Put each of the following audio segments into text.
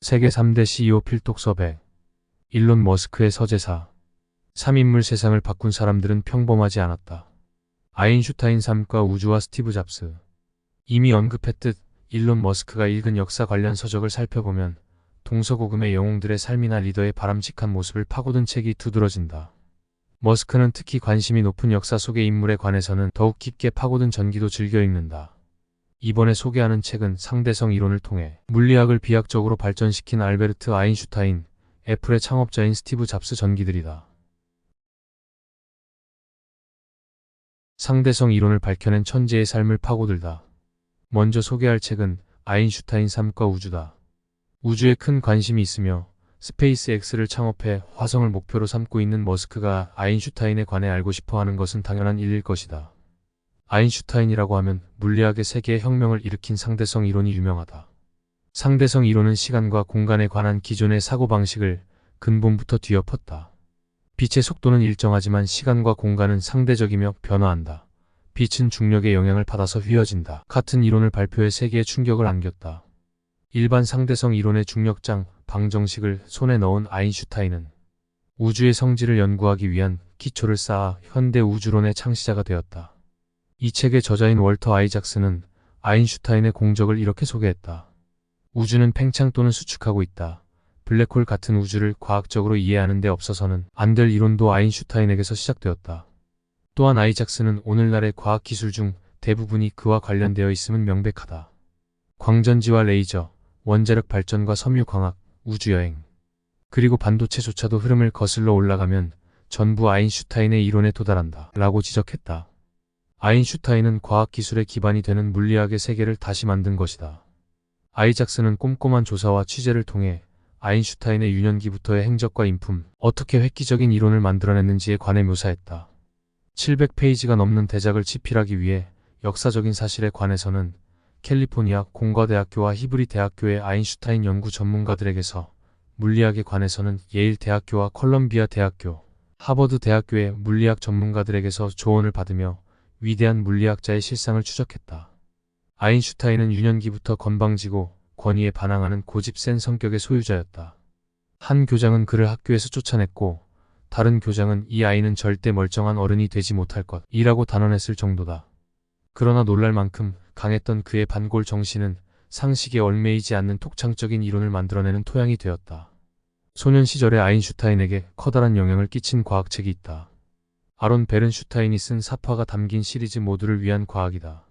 세계 3대 CEO 필독 섭외. 일론 머스크의 서재사. 3인물 세상을 바꾼 사람들은 평범하지 않았다. 아인슈타인 삶과 우주와 스티브 잡스. 이미 언급했듯 일론 머스크가 읽은 역사 관련 서적을 살펴보면 동서고금의 영웅들의 삶이나 리더의 바람직한 모습을 파고든 책이 두드러진다. 머스크는 특히 관심이 높은 역사 속의 인물에 관해서는 더욱 깊게 파고든 전기도 즐겨 읽는다. 이번에 소개하는 책은 상대성 이론을 통해 물리학을 비약적으로 발전시킨 알베르트 아인슈타인, 애플의 창업자인 스티브 잡스 전기들이다. 상대성 이론을 밝혀낸 천재의 삶을 파고들다. 먼저 소개할 책은 아인슈타인 삶과 우주다. 우주에 큰 관심이 있으며 스페이스X를 창업해 화성을 목표로 삼고 있는 머스크가 아인슈타인에 관해 알고 싶어 하는 것은 당연한 일일 것이다. 아인슈타인이라고 하면 물리학의 세계의 혁명을 일으킨 상대성 이론이 유명하다. 상대성 이론은 시간과 공간에 관한 기존의 사고방식을 근본부터 뒤엎었다. 빛의 속도는 일정하지만 시간과 공간은 상대적이며 변화한다. 빛은 중력의 영향을 받아서 휘어진다. 같은 이론을 발표해 세계에 충격을 안겼다. 일반 상대성 이론의 중력장, 방정식을 손에 넣은 아인슈타인은 우주의 성질을 연구하기 위한 기초를 쌓아 현대 우주론의 창시자가 되었다. 이 책의 저자인 월터 아이작스는 아인슈타인의 공적을 이렇게 소개했다. 우주는 팽창 또는 수축하고 있다. 블랙홀 같은 우주를 과학적으로 이해하는 데 없어서는 안 될 이론도 아인슈타인에게서 시작되었다. 또한 아이작스는 오늘날의 과학 기술 중 대부분이 그와 관련되어 있음은 명백하다. 광전지와 레이저, 원자력 발전과 섬유 광학, 우주여행, 그리고 반도체조차도 흐름을 거슬러 올라가면 전부 아인슈타인의 이론에 도달한다. 라고 지적했다. 아인슈타인은 과학기술의 기반이 되는 물리학의 세계를 다시 만든 것이다. 아이작스는 꼼꼼한 조사와 취재를 통해 아인슈타인의 유년기부터의 행적과 인품, 어떻게 획기적인 이론을 만들어냈는지에 관해 묘사했다. 700페이지가 넘는 대작을 치필하기 위해 역사적인 사실에 관해서는 캘리포니아 공과대학교와 히브리 대학교의 아인슈타인 연구 전문가들에게서 물리학에 관해서는 예일 대학교와 컬럼비아 대학교, 하버드 대학교의 물리학 전문가들에게서 조언을 받으며 위대한 물리학자의 실상을 추적했다. 아인슈타인은 유년기부터 건방지고 권위에 반항하는 고집 센 성격의 소유자였다. 한 교장은 그를 학교에서 쫓아냈고 다른 교장은 이 아이는 절대 멀쩡한 어른이 되지 못할 것이라고 단언했을 정도다. 그러나 놀랄 만큼 강했던 그의 반골 정신은 상식에 얽매이지 않는 톡창적인 이론을 만들어내는 토양이 되었다. 소년 시절의 아인슈타인에게 커다란 영향을 끼친 과학책이 있다. 아론 베른슈타인이 쓴 사파가 담긴 시리즈 모두를 위한 과학이다.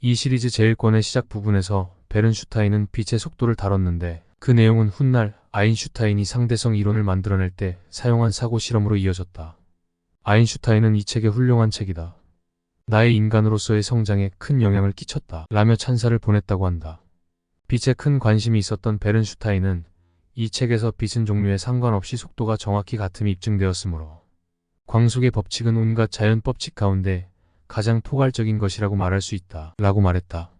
이 시리즈 제일권의 시작 부분에서 베른슈타인은 빛의 속도를 다뤘는데 그 내용은 훗날 아인슈타인이 상대성 이론을 만들어낼 때 사용한 사고 실험으로 이어졌다. 아인슈타인은 이 책의 훌륭한 책이다. 나의 인간으로서의 성장에 큰 영향을 끼쳤다. 라며 찬사를 보냈다고 한다. 빛에 큰 관심이 있었던 베른슈타인은 이 책에서 빛은 종류에 상관없이 속도가 정확히 같음이 입증되었으므로 광속의 법칙은 온갖 자연 법칙 가운데 가장 포괄적인 것이라고 말할 수 있다. 라고 말했다.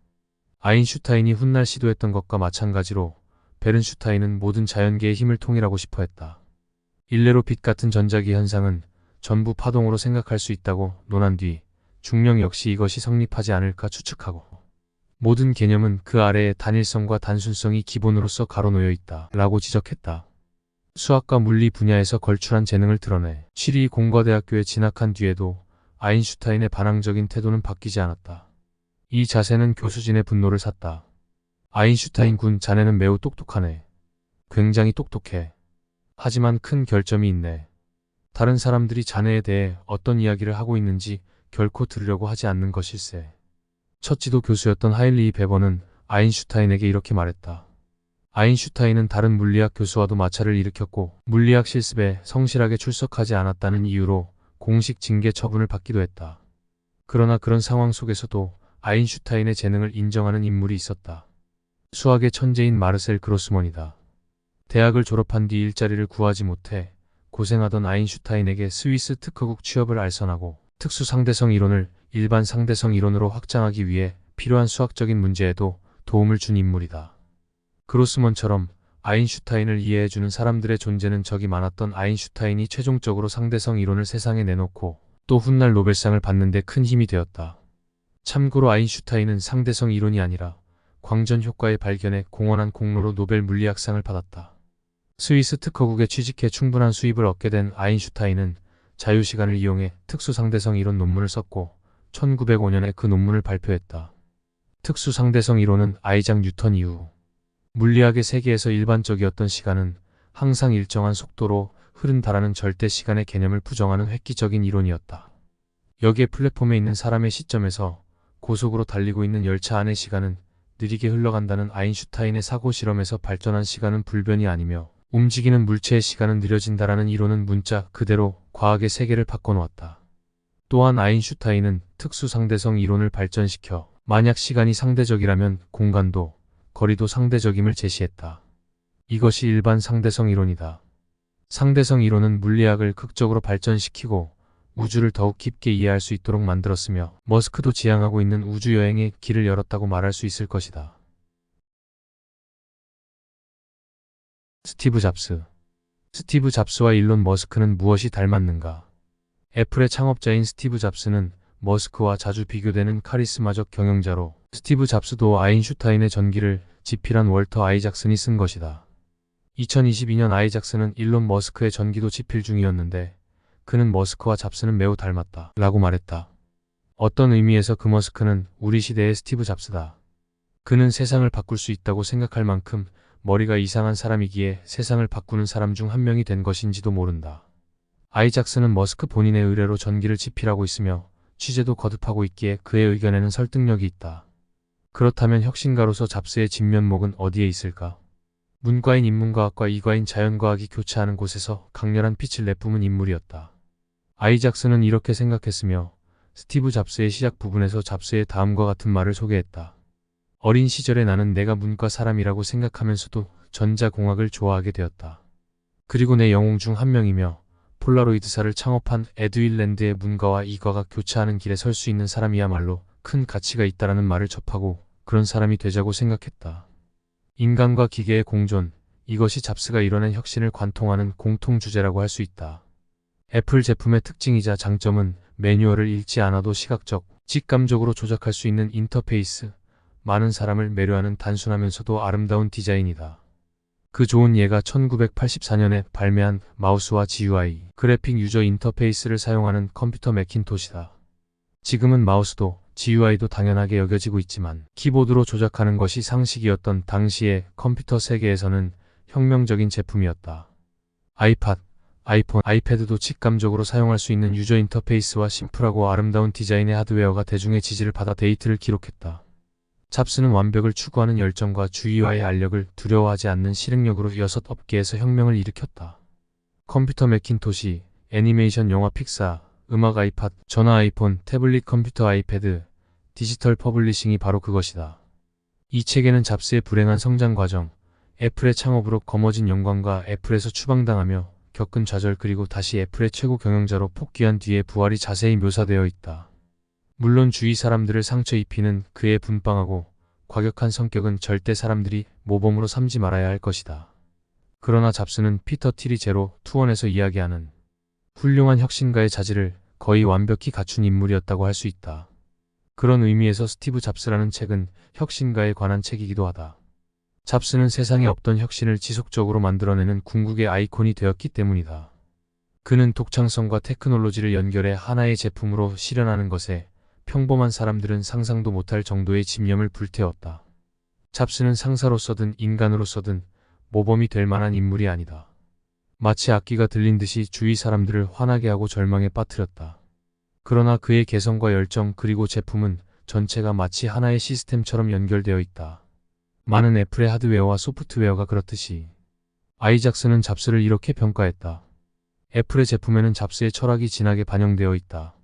아인슈타인이 훗날 시도했던 것과 마찬가지로 베른슈타인은 모든 자연계의 힘을 통일하고 싶어 했다. 일례로 빛 같은 전자기 현상은 전부 파동으로 생각할 수 있다고 논한 뒤 중력 역시 이것이 성립하지 않을까 추측하고 모든 개념은 그 아래에 단일성과 단순성이 기본으로서 가로놓여 있다 라고 지적했다. 수학과 물리 분야에서 걸출한 재능을 드러내 시리 공과대학교에 진학한 뒤에도 아인슈타인의 반항적인 태도는 바뀌지 않았다. 이 자세는 교수진의 분노를 샀다. 아인슈타인 군 자네는 매우 똑똑하네. 굉장히 똑똑해. 하지만 큰 결점이 있네. 다른 사람들이 자네에 대해 어떤 이야기를 하고 있는지 결코 들으려고 하지 않는 것일세. 첫 지도 교수였던 하일리 베버는 아인슈타인에게 이렇게 말했다. 아인슈타인은 다른 물리학 교수와도 마찰을 일으켰고 물리학 실습에 성실하게 출석하지 않았다는 이유로 공식 징계 처분을 받기도 했다. 그러나 그런 상황 속에서도 아인슈타인의 재능을 인정하는 인물이 있었다. 수학의 천재인 마르셀 그로스먼이다. 대학을 졸업한 뒤 일자리를 구하지 못해 고생하던 아인슈타인에게 스위스 특허국 취업을 알선하고 특수 상대성 이론을 일반 상대성 이론으로 확장하기 위해 필요한 수학적인 문제에도 도움을 준 인물이다. 그로스먼처럼 아인슈타인을 이해해주는 사람들의 존재는 적이 많았던 아인슈타인이 최종적으로 상대성 이론을 세상에 내놓고 또 훗날 노벨상을 받는 데 큰 힘이 되었다. 참고로 아인슈타인은 상대성 이론이 아니라 광전 효과의 발견에 공헌한 공로로 노벨 물리학상을 받았다. 스위스 특허국에 취직해 충분한 수입을 얻게 된 아인슈타인은 자유시간을 이용해 특수상대성 이론 논문을 썼고 1905년에 그 논문을 발표했다. 특수상대성 이론은 아이작 뉴턴 이후 물리학의 세계에서 일반적이었던 시간은 항상 일정한 속도로 흐른다라는 절대 시간의 개념을 부정하는 획기적인 이론이었다. 여기에 플랫폼에 있는 사람의 시점에서 고속으로 달리고 있는 열차 안의 시간은 느리게 흘러간다는 아인슈타인의 사고 실험에서 발전한 시간은 불변이 아니며 움직이는 물체의 시간은 느려진다라는 이론은 문자 그대로 과학의 세계를 바꿔놓았다. 또한 아인슈타인은 특수상대성 이론을 발전시켜 만약 시간이 상대적이라면 공간도 거리도 상대적임을 제시했다. 이것이 일반 상대성 이론이다. 상대성 이론은 물리학을 극적으로 발전시키고 우주를 더욱 깊게 이해할 수 있도록 만들었으며 머스크도 지향하고 있는 우주 여행의 길을 열었다고 말할 수 있을 것이다. 스티브 잡스 스티브 잡스와 일론 머스크는 무엇이 닮았는가? 애플의 창업자인 스티브 잡스는 머스크와 자주 비교되는 카리스마적 경영자로 스티브 잡스도 아인슈타인의 전기를 지필한 월터 아이작슨이 쓴 것이다. 2022년 아이작슨은 일론 머스크의 전기도 지필 중이었는데 그는 머스크와 잡스는 매우 닮았다. 라고 말했다. 어떤 의미에서 그 머스크는 우리 시대의 스티브 잡스다. 그는 세상을 바꿀 수 있다고 생각할 만큼 머리가 이상한 사람이기에 세상을 바꾸는 사람 중 한 명이 된 것인지도 모른다. 아이작슨은 머스크 본인의 의뢰로 전기를 지필하고 있으며 취재도 거듭하고 있기에 그의 의견에는 설득력이 있다. 그렇다면 혁신가로서 잡스의 진면목은 어디에 있을까? 문과인 인문과학과 이과인 자연과학이 교차하는 곳에서 강렬한 빛을 내뿜은 인물이었다. 아이작슨은 이렇게 생각했으며 스티브 잡스의 시작 부분에서 잡스의 다음과 같은 말을 소개했다. 어린 시절에 나는 내가 문과 사람이라고 생각하면서도 전자공학을 좋아하게 되었다. 그리고 내 영웅 중 한 명이며 폴라로이드사를 창업한 에드윌 랜드의 문과와 이과가 교차하는 길에 설 수 있는 사람이야말로 큰 가치가 있다라는 말을 접하고 그런 사람이 되자고 생각했다. 인간과 기계의 공존, 이것이 잡스가 이뤄낸 혁신을 관통하는 공통 주제라고 할 수 있다. 애플 제품의 특징이자 장점은 매뉴얼을 읽지 않아도 시각적, 직감적으로 조작할 수 있는 인터페이스, 많은 사람을 매료하는 단순하면서도 아름다운 디자인이다. 그 좋은 예가 1984년에 발매한 마우스와 GUI, 그래픽 유저 인터페이스를 사용하는 컴퓨터 매킨토시다. 지금은 마우스도 GUI도 당연하게 여겨지고 있지만 키보드로 조작하는 것이 상식이었던 당시의 컴퓨터 세계에서는 혁명적인 제품이었다. 아이팟, 아이폰, 아이패드도 직감적으로 사용할 수 있는 유저 인터페이스와 심플하고 아름다운 디자인의 하드웨어가 대중의 지지를 받아 데이트를 기록했다. 잡스는 완벽을 추구하는 열정과 주의와의 알력을 두려워하지 않는 실행력으로 여섯 업계에서 혁명을 일으켰다. 컴퓨터 매킨토시, 애니메이션 영화 픽사, 음악 아이팟, 전화 아이폰, 태블릿 컴퓨터 아이패드, 디지털 퍼블리싱이 바로 그것이다. 이 책에는 잡스의 불행한 성장 과정, 애플의 창업으로 거머쥔 영광과 애플에서 추방당하며 겪은 좌절 그리고 다시 애플의 최고 경영자로 폭귀한 뒤의 부활이 자세히 묘사되어 있다. 물론 주위 사람들을 상처 입히는 그의 분방하고 과격한 성격은 절대 사람들이 모범으로 삼지 말아야 할 것이다. 그러나 잡스는 피터 티리 제로 투원에서 이야기하는 훌륭한 혁신가의 자질을 거의 완벽히 갖춘 인물이었다고 할 수 있다. 그런 의미에서 스티브 잡스라는 책은 혁신가에 관한 책이기도 하다. 잡스는 세상에 없던 혁신을 지속적으로 만들어내는 궁극의 아이콘이 되었기 때문이다. 그는 독창성과 테크놀로지를 연결해 하나의 제품으로 실현하는 것에 평범한 사람들은 상상도 못할 정도의 집념을 불태웠다. 잡스는 상사로서든 인간으로서든 모범이 될 만한 인물이 아니다. 마치 악기가 들린 듯이 주위 사람들을 화나게 하고 절망에 빠뜨렸다. 그러나 그의 개성과 열정 그리고 제품은 전체가 마치 하나의 시스템처럼 연결되어 있다. 많은 애플의 하드웨어와 소프트웨어가 그렇듯이 아이작스는 잡스를 이렇게 평가했다. 애플의 제품에는 잡스의 철학이 진하게 반영되어 있다.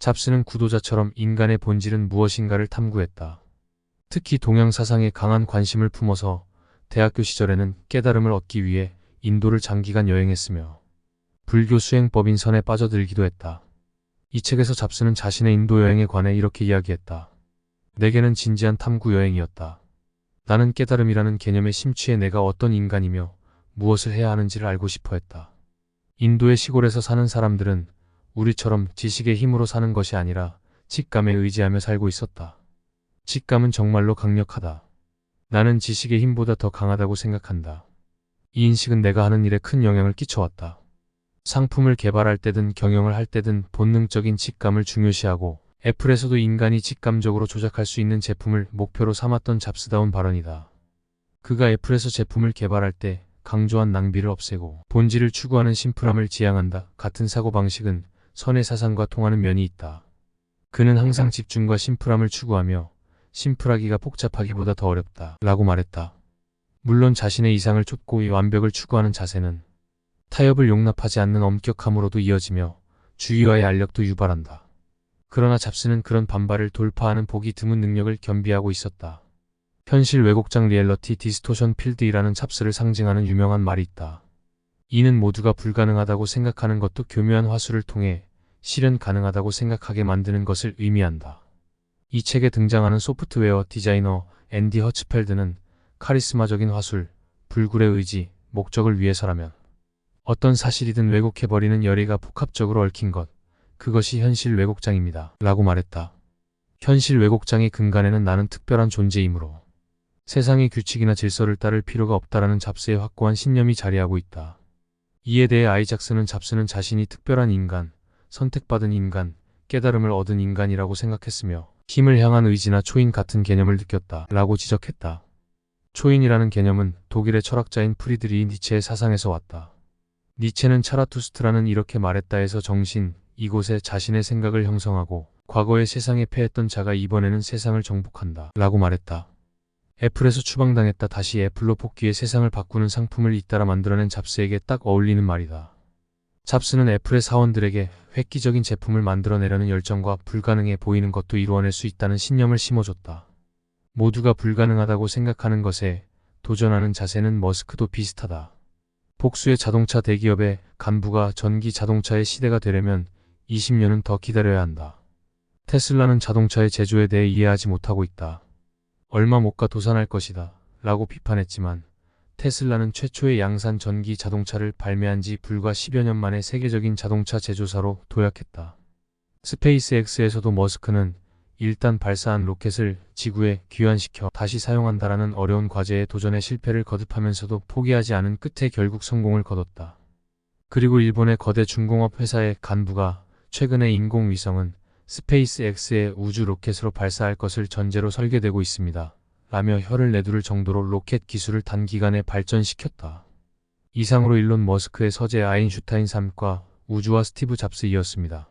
잡스는 구도자처럼 인간의 본질은 무엇인가를 탐구했다. 특히 동양 사상에 강한 관심을 품어서 대학교 시절에는 깨달음을 얻기 위해 인도를 장기간 여행했으며 불교 수행법인 선에 빠져들기도 했다. 이 책에서 잡스는 자신의 인도 여행에 관해 이렇게 이야기했다. 내게는 진지한 탐구 여행이었다. 나는 깨달음이라는 개념에 심취해 내가 어떤 인간이며 무엇을 해야 하는지를 알고 싶어 했다. 인도의 시골에서 사는 사람들은 우리처럼 지식의 힘으로 사는 것이 아니라 직감에 의지하며 살고 있었다. 직감은 정말로 강력하다. 나는 지식의 힘보다 더 강하다고 생각한다. 이 인식은 내가 하는 일에 큰 영향을 끼쳐왔다. 상품을 개발할 때든 경영을 할 때든 본능적인 직감을 중요시하고 애플에서도 인간이 직감적으로 조작할 수 있는 제품을 목표로 삼았던 잡스다운 발언이다. 그가 애플에서 제품을 개발할 때 강조한 낭비를 없애고 본질을 추구하는 심플함을 지향한다. 같은 사고방식은 선의 사상과 통하는 면이 있다. 그는 항상 집중과 심플함을 추구하며 심플하기가 복잡하기보다 더 어렵다. 라고 말했다. 물론 자신의 이상을 쫓고 이 완벽을 추구하는 자세는 타협을 용납하지 않는 엄격함으로도 이어지며 주의와의 알력도 유발한다. 그러나 잡스는 그런 반발을 돌파하는 보기 드문 능력을 겸비하고 있었다. 현실 왜곡장 리얼러티 디스토션 필드이라는 찹스를 상징하는 유명한 말이 있다. 이는 모두가 불가능하다고 생각하는 것도 교묘한 화술을 통해 실현 가능하다고 생각하게 만드는 것을 의미한다. 이 책에 등장하는 소프트웨어 디자이너 앤디 허츠펠드는 카리스마적인 화술, 불굴의 의지, 목적을 위해서라면 어떤 사실이든 왜곡해버리는 열의가 복합적으로 얽힌 것, 그것이 현실 왜곡장입니다. 라고 말했다. 현실 왜곡장의 근간에는 나는 특별한 존재이므로 세상의 규칙이나 질서를 따를 필요가 없다라는 잡스의 확고한 신념이 자리하고 있다. 이에 대해 아이작스는 잡스는 자신이 특별한 인간, 선택받은 인간, 깨달음을 얻은 인간이라고 생각했으며 힘을 향한 의지나 초인 같은 개념을 느꼈다. 라고 지적했다. 초인이라는 개념은 독일의 철학자인 프리드리히 니체의 사상에서 왔다. 니체는 차라투스트라는 이렇게 말했다에서 정신, 이곳에 자신의 생각을 형성하고 과거의 세상에 패했던 자가 이번에는 세상을 정복한다. 라고 말했다. 애플에서 추방당했다 다시 애플로 복귀해 세상을 바꾸는 상품을 잇따라 만들어낸 잡스에게 딱 어울리는 말이다. 잡스는 애플의 사원들에게 획기적인 제품을 만들어내려는 열정과 불가능해 보이는 것도 이루어낼 수 있다는 신념을 심어줬다. 모두가 불가능하다고 생각하는 것에 도전하는 자세는 머스크도 비슷하다. 복수의 자동차 대기업의 간부가 전기 자동차의 시대가 되려면 20년은 더 기다려야 한다. 테슬라는 자동차의 제조에 대해 이해하지 못하고 있다. 얼마 못 가 도산할 것이다. 라고 비판했지만 테슬라는 최초의 양산 전기 자동차를 발매한 지 불과 10여 년 만에 세계적인 자동차 제조사로 도약했다. 스페이스X에서도 머스크는 일단 발사한 로켓을 지구에 귀환시켜 다시 사용한다라는 어려운 과제에 도전해 실패를 거듭하면서도 포기하지 않은 끝에 결국 성공을 거뒀다. 그리고 일본의 거대 중공업 회사의 간부가 최근에 인공위성은 스페이스X의 우주 로켓으로 발사할 것을 전제로 설계되고 있습니다. 라며 혀를 내두를 정도로 로켓 기술을 단기간에 발전시켰다. 이상으로 일론 머스크의 서재 아인슈타인 3과 우주와 스티브 잡스이었습니다.